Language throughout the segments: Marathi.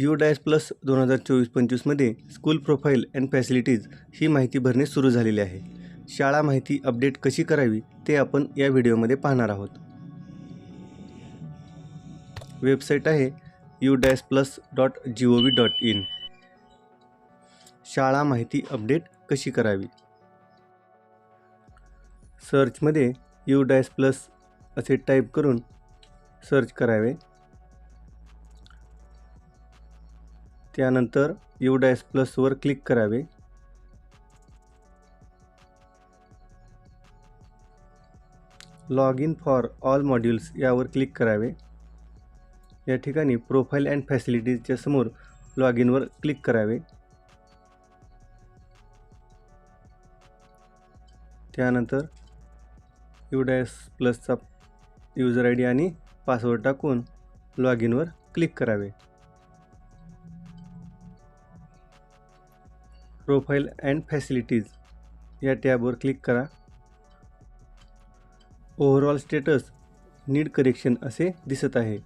यू डॅश प्लस दोन हजार चोवीस पंचवीसमध्ये स्कूल प्रोफाईल अँड फॅसिलिटीज ही माहिती भरणे सुरू झालेली आहे. शाळा माहिती अपडेट कशी करावी ते आपण या व्हिडिओमध्ये पाहणार आहोत. वेबसाईट आहे U dash plus dot G O V dot in शाळा माहिती अपडेट कशी करावी? सर्चमध्ये यू डॅश प्लस असे टाईप करून सर्च करावे. त्यानंतर यू डॅश प्लसवर क्लिक करावे. Log in for all modules यावर क्लिक करावे. या ठिकाणी प्रोफाईल अँड फॅसिलिटीजच्या समोर लॉग इनवर क्लिक करावे. त्यानंतर यू डॅश प्लसचा युजर आय डी आणि पासवर्ड टाकून लॉग इनवर क्लिक करावे. प्रोफाईल अँड फॅसिलिटीज या टॅबवर क्लिक करा. ओव्हरऑल स्टेटस नीड करेक्शन असे दिसत आहे.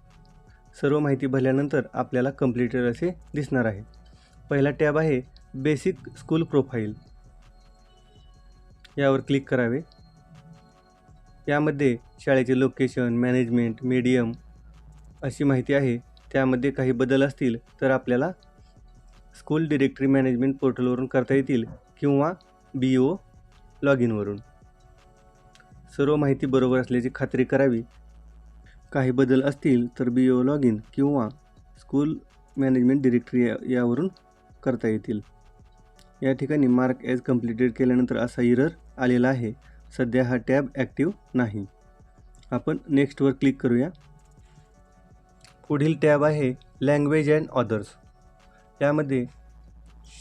सर्व माहिती भरल्यानंतर आपल्याला कम्प्लिटेड असे दिसणार आहे. पहिला टॅब आहे बेसिक स्कूल प्रोफाईल यावर क्लिक करावे. यामध्ये शाळेचे लोकेशन मॅनेजमेंट मीडियम अशी माहिती आहे. त्यामध्ये काही बदल असतील तर आपल्याला स्कूल डिरेक्टरी मॅनेजमेंट पोर्टलवरून करता येतील किंवा बी ओ लॉग इनवरून सर्व माहिती बरोबर असल्याची खात्री करावी. काही बदल असतील तर बी ओ लॉग इन किंवा स्कूल मॅनेजमेंट डिरेक्टरी या यावरून करता येतील. या ठिकाणी मार्क ॲज कम्प्लिटेड केल्यानंतर असा इरर आलेला आहे. सध्या हा टॅब ॲक्टिव्ह नाही. आपण नेक्स्टवर क्लिक करूया. पुढील टॅब आहे लँग्वेज अँड ऑदर्स. त्यामध्ये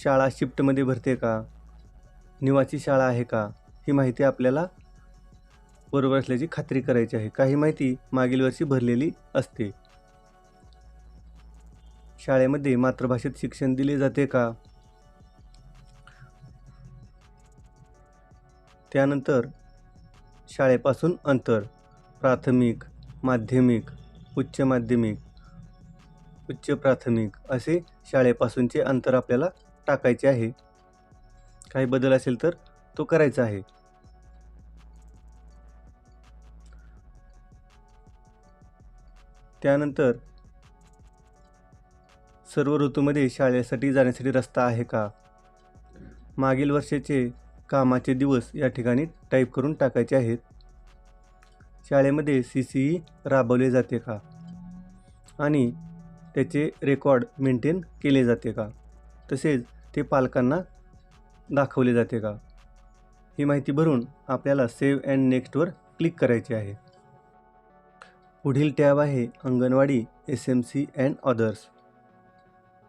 शाळा शिफ्टमध्ये भरते का? निवासी शाळा आहे का? ही माहिती आपल्याला बरोबर असल्याची खात्री करायची आहे. काही माहिती मागील वर्षी भरलेली असते. शाळेमध्ये मातृभाषेत शिक्षण दिले जाते का? त्यानंतर शाळेपासून अंतर प्राथमिक माध्यमिक उच्च माध्यमिक उच्च प्राथमिक असे शाळेपासूनचे अंतर आपल्याला टाकायचे आहे. काही बदल असेल तर तो करायचा आहे. त्यानंतर सर्व ऋतूमध्ये शाळेसाठी जाण्यासाठी रस्ता आहे का? मागील वर्षाचे कामाचे दिवस या ठिकाणी टाईप करून टाकायचे आहेत. शाळेमध्ये सी सी ई राबवले जाते का? आणि त्याचे रेकॉर्ड मेंटेन केले जाते का? तसेच ते पालकांना दाखवले जाते का? ही माहिती भरून आपल्याला सेव्ह अँड नेक्स्टवर क्लिक करायचे आहे. पुढील टॅब आहे anganwadi S M C and others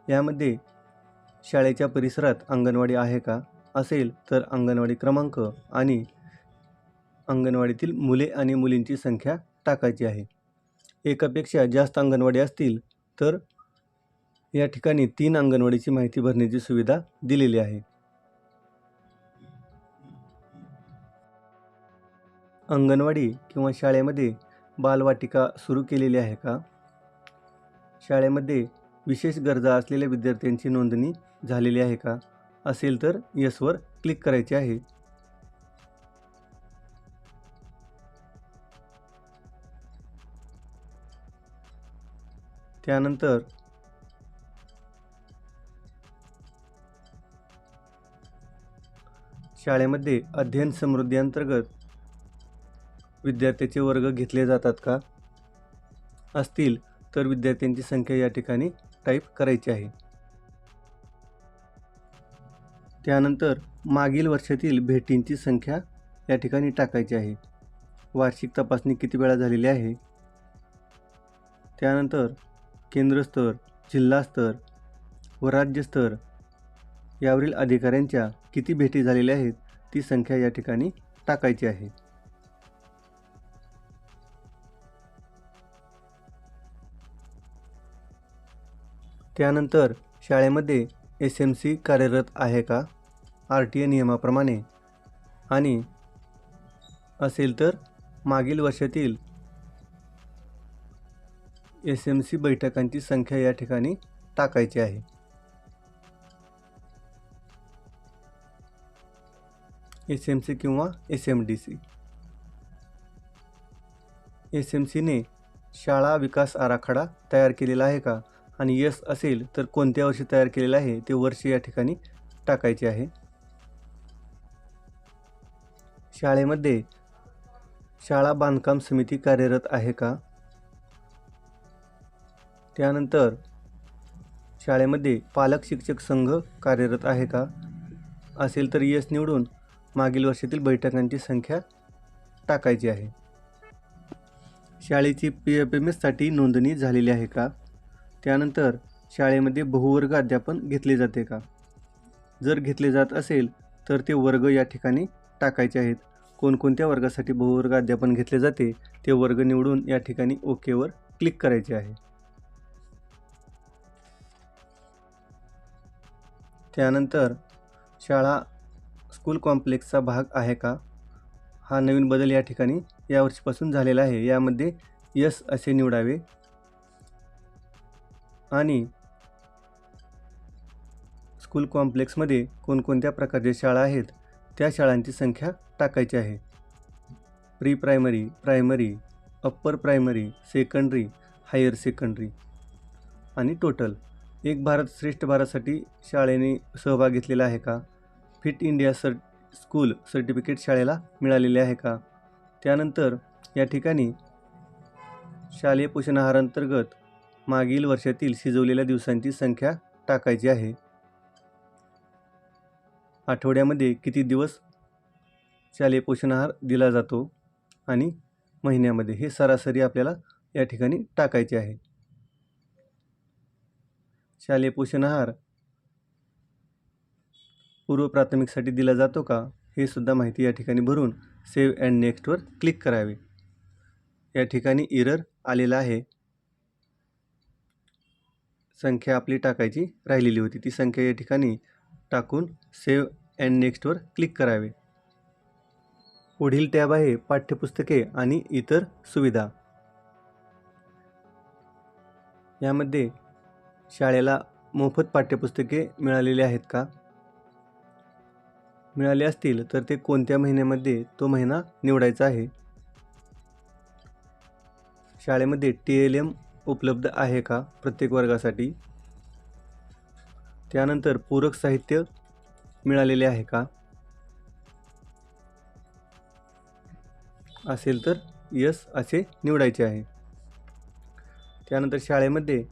यामध्ये शाळेच्या परिसरात अंगणवाडी आहे का? असेल तर अंगणवाडी क्रमांक आणि अंगणवाडीतील मुले आणि मुलींची संख्या टाकायची आहे. एकापेक्षा जास्त अंगणवाडी असतील तर या ठिकाणी तीन अंगणवाडीची माहिती भरण्याची सुविधा दिलेली आहे. अंगणवाडी किंवा शाळेमध्ये बालवाटिका सुरू केलेली आहे का? शाळेमध्ये विशेष गरजा असलेल्या विद्यार्थ्यांची नोंदणी झालेली आहे का? असेल तर यसवर क्लिक करायचे आहे. त्यानंतर शाळेमध्ये अध्ययन समृद्धी अंतर्गत विद्यार्थ्याचे वर्ग घेतले जातात का? असतील तर विद्यार्थ्यांची संख्या या ठिकाणी टाईप करायची आहे. त्यानंतर मागील वर्षातील भेटींची संख्या या ठिकाणी टाकायची आहे. वार्षिक तपासणी किती वेळा झालेली आहे? त्यानंतर केंद्रस्तर जिल्हास्तर व राज्यस्तर यावरील अधिकाऱ्यांच्या किती भेटी झालेल्या आहेत ती संख्या या ठिकाणी टाकायची आहे. त्यानंतर शाळेमध्ये एस एम सी कार्यरत आहे का आर टी ए नियमाप्रमाणे? आणि असेल तर मागील वर्षातील एस एम सी बैठकांची संख्या या ठिकाणी टाकायची आहे. एस एम सी किंवा S M D C S M सीने शाळा विकास आराखडा तयार केलेला आहे का? आणि यस असेल तर कोणत्या वर्षी तयार केलेलं आहे? ते वर्ष या ठिकाणी टाकायचे आहे. शाळेमध्ये शाळा बांधकाम समिती कार्यरत आहे का? त्यानंतर शाळेमध्ये पालक शिक्षक संघ कार्यरत आहे का? असेल तर यस निवडून मागील वर्षातील बैठकांची संख्या टाकायची आहे. शाळेची पी एफ एम एससाठी नोंदणी झालेली आहे का? त्यानंतर शाळेमध्ये बहुवर्ग अध्यापन घेतले जाते का? जर घेतले जात असेल तर ते वर्ग या ठिकाणी टाकायचे आहेत. कोणकोणत्या वर्गासाठी बहुवर्ग अध्यापन घेतले जाते ते वर्ग निवडून या ठिकाणी ओकेवर क्लिक करायचे आहे. त्यानंतर शाळा स्कूल कॉम्प्लेक्सचा भाग आहे का? हा नवीन बदल या ठिकाणी यावर्षीपासून झालेला आहे. यामध्ये यस असे निवडावे आणि स्कूल कॉम्प्लेक्समध्ये कोणकोणत्या प्रकारच्या शाळा आहेत त्या शाळांची संख्या टाकायची आहे. Pre primary primary upper primary secondary higher secondary आणि टोटल. एक भारत श्रेष्ठ भारतसाठी शाळेने सहभाग घेतलेला आहे का? Fit India sir school certificate शाळेला मिळालेले आहे का? त्यानंतर या ठिकाणी शालेय पोषण आहारांतर्गत मागील वर्षातील शिजवलेल्या दिवसांची संख्या टाकायची आहे. आठवड्यामध्ये किती दिवस शालेय पोषण आहार दिला जातो आणि महिन्यामध्ये हे सरासरी आपल्याला या ठिकाणी टाकायचे आहे. शालेय पोषण आहार पूर्व प्राथमिकसाठी दिला जातो का हे सुद्धा माहिती या ठिकाणी भरून सेव्ह अँड नेक्स्टवर क्लिक करावे. या ठिकाणी इरर आलेला आहे. संख्या आपली टाकायची राहिलेली होती. ती संख्या या ठिकाणी टाकून सेव्ह अँड नेक्स्टवर क्लिक करावे. पुढील टॅब आहे पाठ्यपुस्तके आणि इतर सुविधा. यामध्ये शाळेला मोफत पाठ्यपुस्तके मिळालेली आहेत का? मिळाले असतील तर ते कोणत्या महिन्यामध्ये तो महिना निवडायचा आहे? शाळेमध्ये टी एल एम उपलब्ध आहे का प्रत्येक वर्गासाठी? त्यानंतर पूरक साहित्य मिळालेले आहे का? असेल तर यस असे निवडायचे आहे. त्यानंतर शाळेमध्ये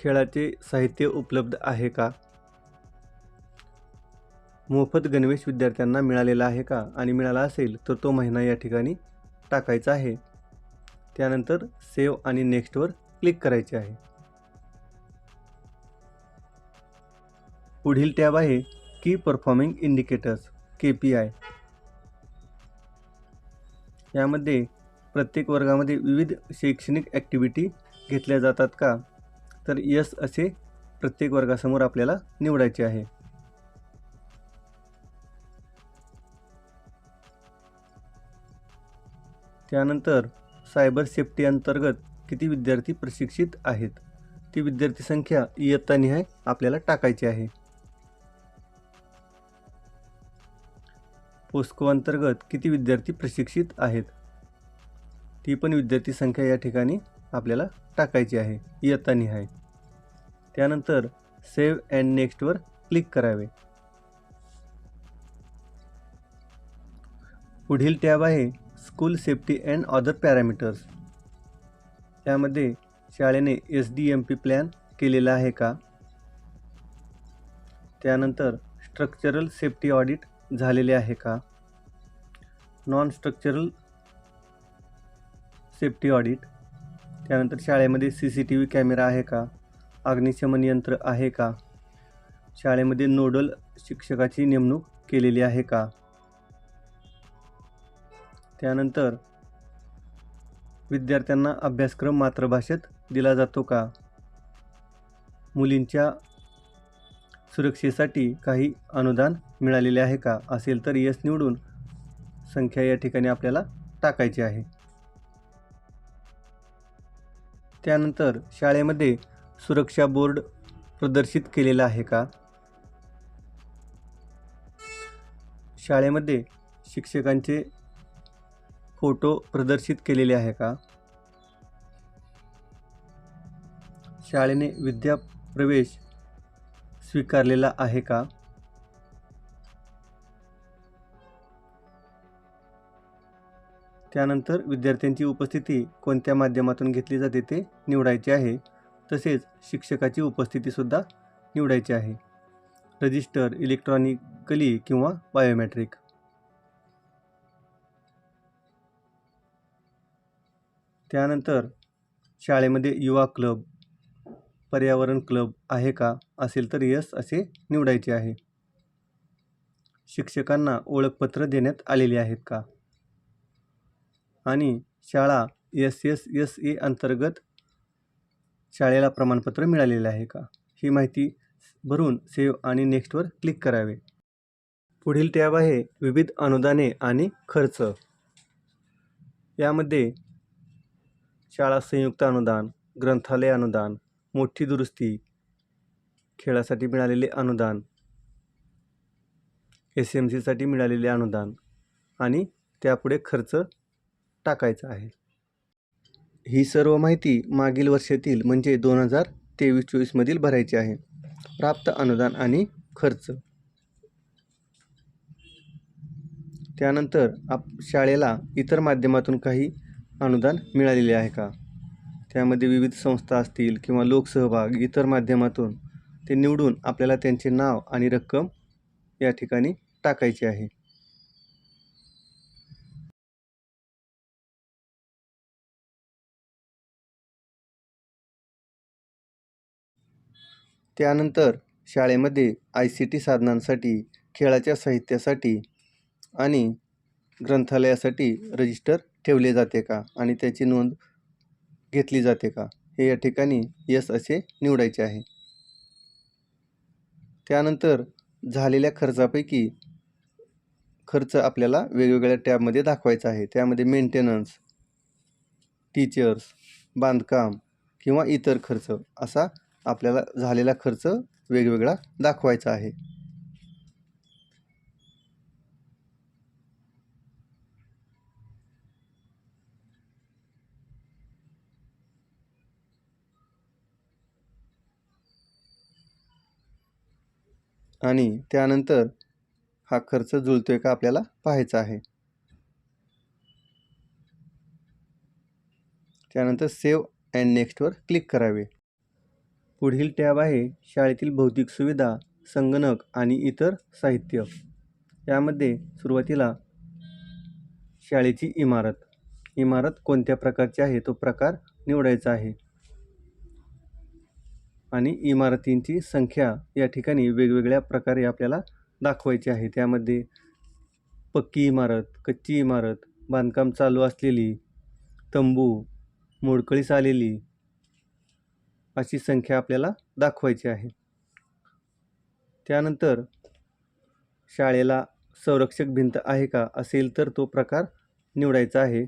खेळाचे साहित्य उपलब्ध आहे का? मोफत गणवेश विद्यार्थ्यांना मिळालेला आहे का? आणि मिळाला असेल तर तो महिना या ठिकाणी टाकायचा आहे. त्यानंतर सेव्ह आणि नेक्स्टवर क्लिक करायचे आहे. पुढील टॅब आहे key performing indicators K P I यामध्ये प्रत्येक वर्गामध्ये विविध शैक्षणिक ॲक्टिव्हिटी घेतल्या जातात का? तर यस असे प्रत्येक वर्गासमोर आपल्याला निवडायचे आहे. त्यानंतर सायबर सेफ्टी अंतर्गत किती विद्यार्थी प्रशिक्षित आहेत? ती विद्यार्थी संख्या इयत्तानिहाय आपल्याला टाकायची आहे. पोस्को अंतर्गत किती विद्यार्थी प्रशिक्षित आहेत? ती पण विद्यार्थी संख्या या ठिकाणी आपल्याला टाकायची आहे. इयत्तानिहाय त्यानंतर सेव्ह अँड नेक्स्टवर क्लिक करावे. पुढील टॅब आहे school safety and other parameters. त्यामध्ये शाळेने S D M P plan केलेला आहे का? त्यानंतर स्ट्रक्चरल सेफ्टी ऑडिट झालेले आहे का? Non structural safety audit. त्यानंतर शाळेमध्ये C C T V camera आहे का? अग्निशमन यंत्र आहे का? शाळेमध्ये नोडल शिक्षकाची नेमणूक केलेली आहे का? त्यानंतर विद्यार्थ्यांना अभ्यासक्रम मातृभाषेत दिला जातो का? मुलींच्या सुरक्षेसाठी काही अनुदान मिळालेले आहे का? असेल तर यस निवडून संख्या या ठिकाणी आपल्याला टाकायची आहे. त्यानंतर शाळेमध्ये सुरक्षा बोर्ड प्रदर्शित केलेला आहे का? शाळेमध्ये शिक्षकांचे फोटो प्रदर्शित केलेले आहे का? शाळेने विद्याप्रवेश स्वीकारलेला आहे का? त्यानंतर विद्यार्थ्यांची उपस्थिती कोणत्या माध्यमातून घेतली जाते ते निवडायचे आहे. तसेच शिक्षकाची उपस्थितीसुद्धा निवडायची आहे. रजिस्टर इलेक्ट्रॉनिकली किंवा बायोमॅट्रिक. त्यानंतर शाळेमध्ये युवा क्लब पर्यावरण क्लब आहे का असेल तर यस असे निवडायचे आहे. शिक्षकांना ओळखपत्र देण्यात आलेली आहेत का? आणि शाळा एस एस एस ए अंतर्गत शाळेला प्रमाणपत्र मिळालेले आहे का? ही माहिती भरून सेव्ह आणि नेक्स्टवर क्लिक करावे. पुढील टॅब आहे विविध अनुदाने आणि खर्च. यामध्ये शाळा संयुक्त अनुदान ग्रंथालय अनुदान मोठी दुरुस्ती खेळासाठी मिळालेले अनुदान एस एम सीसाठी मिळालेले अनुदान आणि त्यापुढे खर्च टाकायचा आहे. ही सर्व माहिती मागील वर्षातील म्हणजे दोन हजार तेवीस चोवीसमधील भरायची आहे. प्राप्त अनुदान आणि खर्च. त्यानंतर आप शाळेला इतर माध्यमातून काही अनुदान मिळालेले आहे का? त्यामध्ये विविध संस्था असतील किंवा लोकसहभाग इतर माध्यमातून ते निवडून आपल्याला त्यांचे नाव आणि रक्कम या ठिकाणी टाकायची आहे. त्यानंतर शाळेमध्ये आय सी टी साधनांसाठी खेळाच्या साहित्यासाठी आणि ग्रंथालयासाठी रजिस्टर ठेवले जाते का आणि त्याची नोंद घेतली जाते का? हे या ठिकाणी यस असे निवडायचे आहे. त्यानंतर झालेल्या खर्चापैकी खर्च आपल्याला वेगवेगळ्या टॅबमध्ये दाखवायचा आहे. त्यामध्ये मेंटेनन्स टीचर्स बांधकाम किंवा इतर खर्च असा आपल्याला झालेला खर्च वेगवेगळा दाखवायचा आहे. आणि त्यानंतर हा खर्च जुळतोय का आपल्याला पाहायचा आहे. त्यानंतर सेव्ह अँड नेक्स्टवर क्लिक करावे. पुढील टॅब आहे शाळेतील भौतिक सुविधा संगणक आणि इतर साहित्य. यामध्ये सुरुवातीला शाळेची इमारत. इमारत कोणत्या प्रकारची आहे? तो प्रकार निवडायचा आहे. आणि इमारतींची संख्या या ठिकाणी वेगवेगळ्या प्रकारे आपल्याला दाखवायची आहे. त्यामध्ये पक्की इमारत कच्ची इमारत बांधकाम चालू असलेली तंबू मोडकळीस आलेली अशी संख्या आपल्याला दाखवायची आहे. त्यानंतर शाळेला संरक्षक भिंत आहे का असेल तर तो प्रकार निवडायचा आहे.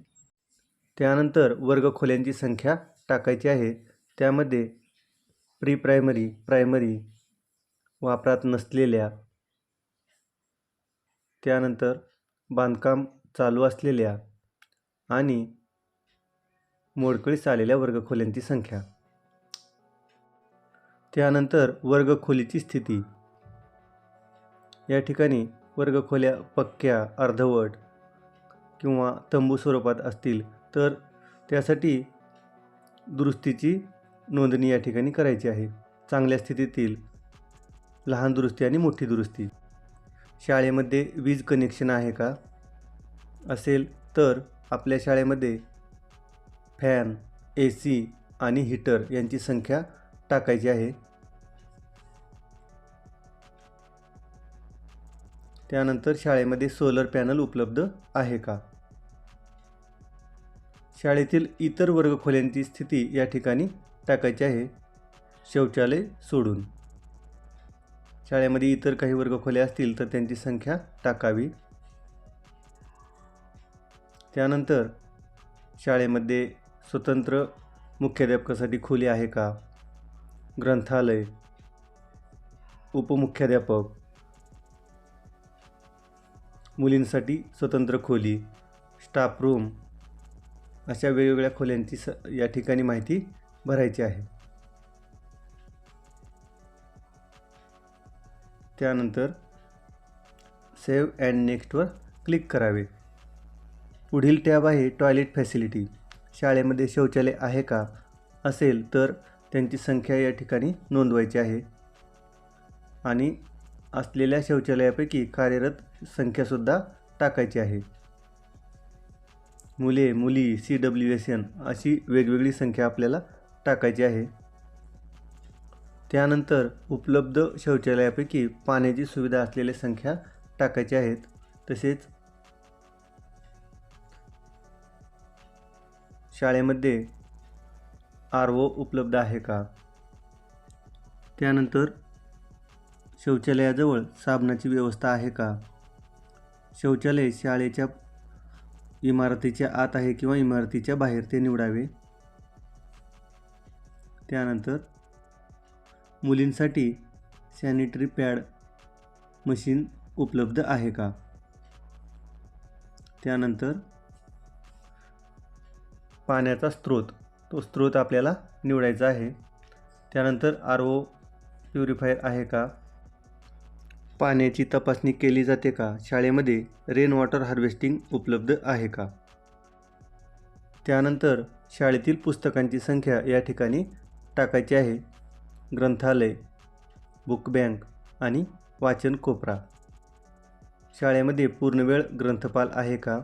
त्यानंतर वर्गखोल्यांची संख्या टाकायची आहे. त्यामध्ये प्री प्रायमरी प्रायमरी वापरात नसलेल्या त्यानंतर बांधकाम चालू असलेल्या आणि मोडकळीस आलेल्या वर्गखोल्यांची संख्या. त्यानंतर वर्गखोलीची स्थिती. या ठिकाणी वर्गखोल्या पक्क्या अर्धवट किंवा तंबू स्वरूपात असतील तर त्यासाठी दुरुस्तीची नोंदणी या ठिकाणी करायची आहे. चांगल्या स्थितीतील लहान दुरुस्ती आणि मोठी दुरुस्ती. शाळेमध्ये वीज कनेक्शन आहे का? असेल तर आपल्या शाळेमध्ये फॅन ए सी आणि हीटर यांची संख्या टाकायची आहे. त्यानंतर शाळेमध्ये सोलर पॅनल उपलब्ध आहे का? शाळेतील इतर वर्गखोल्यांची स्थिती या ठिकाणी टाकायची आहे. शौचालय सोडून. शाळेमध्ये इतर काही वर्गखोल्या असतील तर त्यांची संख्या टाकावी. त्यानंतर शाळेमध्ये स्वतंत्र मुख्याध्यापकासाठी खोली आहे का? ग्रंथालय उपमुख्याध्यापक मुलींसाठी स्वतंत्र खोली स्टाफ रूम अशा वेगवेगळ्या खोल्यांची स या ठिकाणी माहिती भरायची आहे. त्यानंतर सेव्ह अँड नेक्स्टवर क्लिक करावे. पुढील टॅब आहे टॉयलेट फॅसिलिटी शाळेमध्ये शौचालय आहे का? असेल तर त्यांची संख्या या ठिकाणी नोंदवायची आहे. आणि असलेल्या शौचालयापैकी कार्यरत संख्यासुद्धा टाकायची आहे. मुले मुली सी डब्ल्यू एस एन अशी वेगवेगळी संख्या आपल्याला टाकायची आहे. त्यानंतर उपलब्ध शौचालयापैकी पाण्याची सुविधा असलेल्या संख्या टाकायच्या आहेत. तसेच शाळेमध्ये आर ओ उपलब्ध आहे का? त्यानंतर शौचालयाजवळ साबणाची व्यवस्था आहे का? शौचालय शाळेच्या इमारतीच्या आत आहे किंवा इमारतीच्या बाहेर ते निवडावे? त्यानंतर मुलींसाठी सॅनिटरी पॅड मशीन उपलब्ध आहे का? त्यानंतर पाण्याचा स्रोत तो स्रोत आपल्याला निवडायचा आहे. त्यानंतर आर ओ प्युरिफायर आहे का? पाण्याची तपासणी केली जाते का? शाळेमध्ये रेन वॉटर हार्वेस्टिंग उपलब्ध आहे का? त्यानंतर शाळेतील पुस्तकांची संख्या या ठिकाणी टाकायची आहे. ग्रंथालय बुक बँक आणि वाचन कोपरा. शाळेमध्ये पूर्णवेळ ग्रंथपाल आहे का?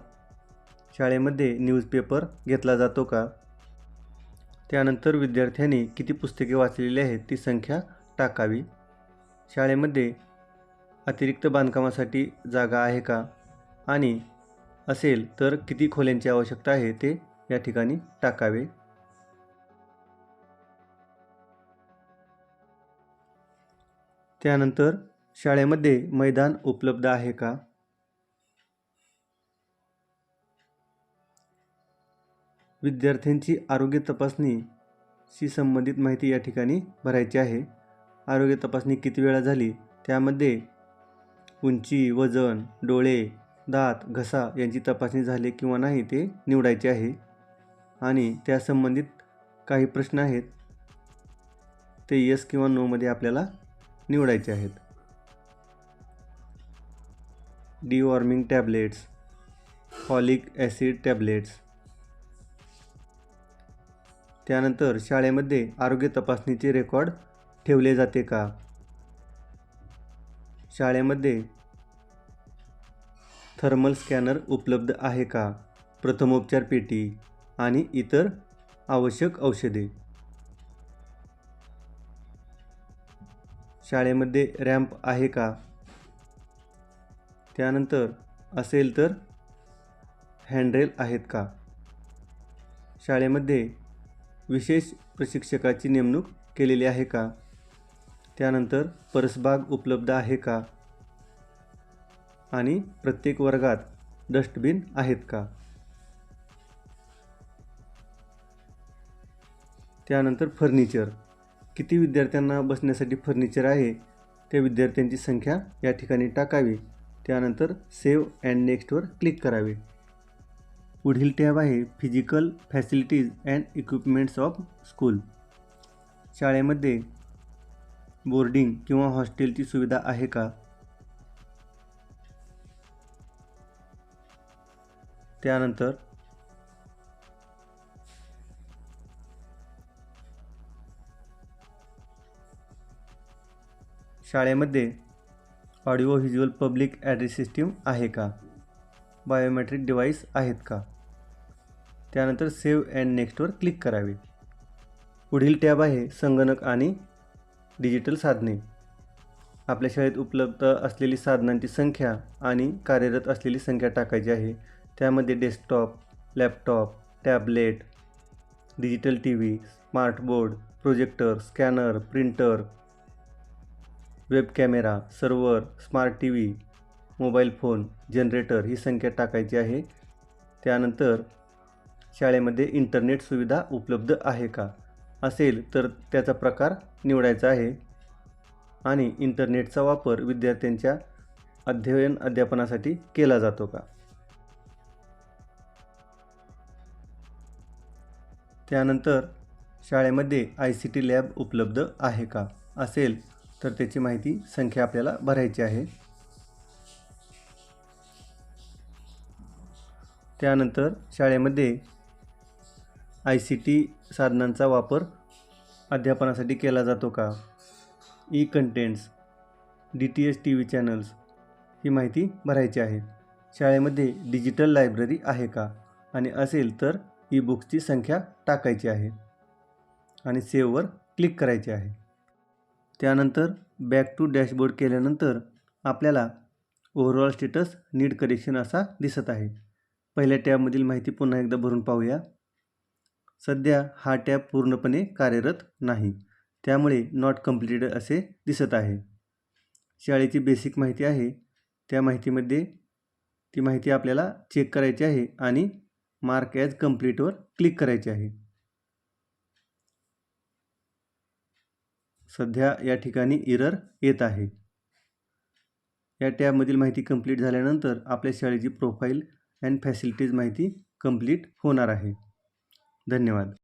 शाळेमध्ये न्यूजपेपर घेतला जातो का? त्यानंतर विद्यार्थ्यांनी किती पुस्तके वाचलेली आहेत ती संख्या टाकावी. शाळेमध्ये अतिरिक्त बांधकामासाठी जागा आहे का? आणि असेल तर किती खोल्यांची आवश्यकता आहे ते या ठिकाणी टाकावे. त्यानंतर शाळेमध्ये मैदान उपलब्ध आहे का? विद्यार्थ्यांची आरोग्य तपासणीशी संबंधित माहिती या ठिकाणी भरायची आहे. आरोग्य तपासणी किती वेळा झाली? त्यामध्ये उंची वजन डोळे दात घसा यांची तपासणी झाली किंवा नाही ते निवडायचे आहे. आणि त्या संबंधित काही प्रश्न आहेत ते यस किंवा नोमध्ये आपल्याला निवडायचे आहेत. Deworming tablets folic acid tablets त्यानंतर शाळेमध्ये आरोग्य तपासणीचे रेकॉर्ड ठेवले जाते का? शाळेमध्ये थर्मल स्कॅनर उपलब्ध आहे का? प्रथमोपचार पेटी आणि इतर आवश्यक औषधे. शाळेमध्ये रॅम्प आहे का? त्यानंतर असेल तर हँडरेल आहेत का? शाळेमध्ये विशेष प्रशिक्षकाची नेमणूक केलेली आहे का? त्यानंतर परसबाग उपलब्ध आहे का? आणि प्रत्येक वर्गात डस्टबिन आहेत का? त्यानंतर फर्निचर. किती विद्यार्थ्यांना बसण्यासाठी फर्निचर आहे? त्या विद्यार्थ्यांची संख्या या ठिकाणी टाकावी. त्यानंतर सेव्ह अँड नेक्स्टवर क्लिक करावे. पुढील टॅब आहे physical facilities and equipments of school. शाळेमध्ये बोर्डिंग किंवा हॉस्टेलची सुविधा आहे का? त्यानंतर शाळेमध्ये audio visual public address system आहे का? बायोमेट्रिक डिव्हाइस आहेत का? त्यानंतर सेव्ह अँड नेक्स्टवर क्लिक करावे. पुढील टॅब आहे संगणक आणि डिजिटल साधने. आपल्या शाळेत उपलब्ध असलेली साधनांची संख्या आणि कार्यरत असलेली संख्या टाकायची आहे. त्यामध्ये desktop laptop tablet digital T V smartboard projector scanner printer web camera server smart T V mobile phone generator ही संख्या टाकायची आहे. त्यानंतर शाळेमध्ये इंटरनेट सुविधा उपलब्ध आहे का? असेल तर त्याचा प्रकार निवडायचा आहे. आणि इंटरनेटचा वापर विद्यार्थ्यांच्या अध्ययन अध्यापनासाठी केला जातो का? त्यानंतर शाळेमध्ये आय सी टी लॅब उपलब्ध आहे का? असेल तर त्याची माहिती संख्या आपल्याला भरायची आहे. त्यानंतर शाळेमध्ये आय सी टी साधनांचा वापर अध्यापनासाठी केला जातो का? E contents D T S T V channels ही माहिती भरायची आहे. शाळेमध्ये डिजिटल लायब्ररी आहे का? आणि असेल तर ई बुक्सची संख्या टाकायची आहे आणि सेववर क्लिक करायचे आहे. त्यानंतर बॅक टू डॅशबोर्ड केल्यानंतर आपल्याला ओव्हरऑल स्टेटस नीड करेक्शन असा दिसत आहे. पहिल्या टॅबमधील माहिती पुन्हा एकदा भरून पाहूया. सध्या हा टॅब पूर्णपणे कार्यरत नाही. त्यामुळे नॉट कम्प्लिटेड असे दिसत आहे. शाळेची बेसिक माहिती आहे. त्या माहितीमध्ये ती माहिती आपल्याला चेक करायची आहे आणि मार्क ॲज कम्प्लीटवर क्लिक करायचे आहे. सध्या या ठिकाणी इरर येत आहे. या टॅबमधील माहिती कंप्लीट झाल्यानंतर आपल्या शाळेची प्रोफाईल अँड फॅसिलिटीज माहिती कंप्लीट होणार आहे. धन्यवाद.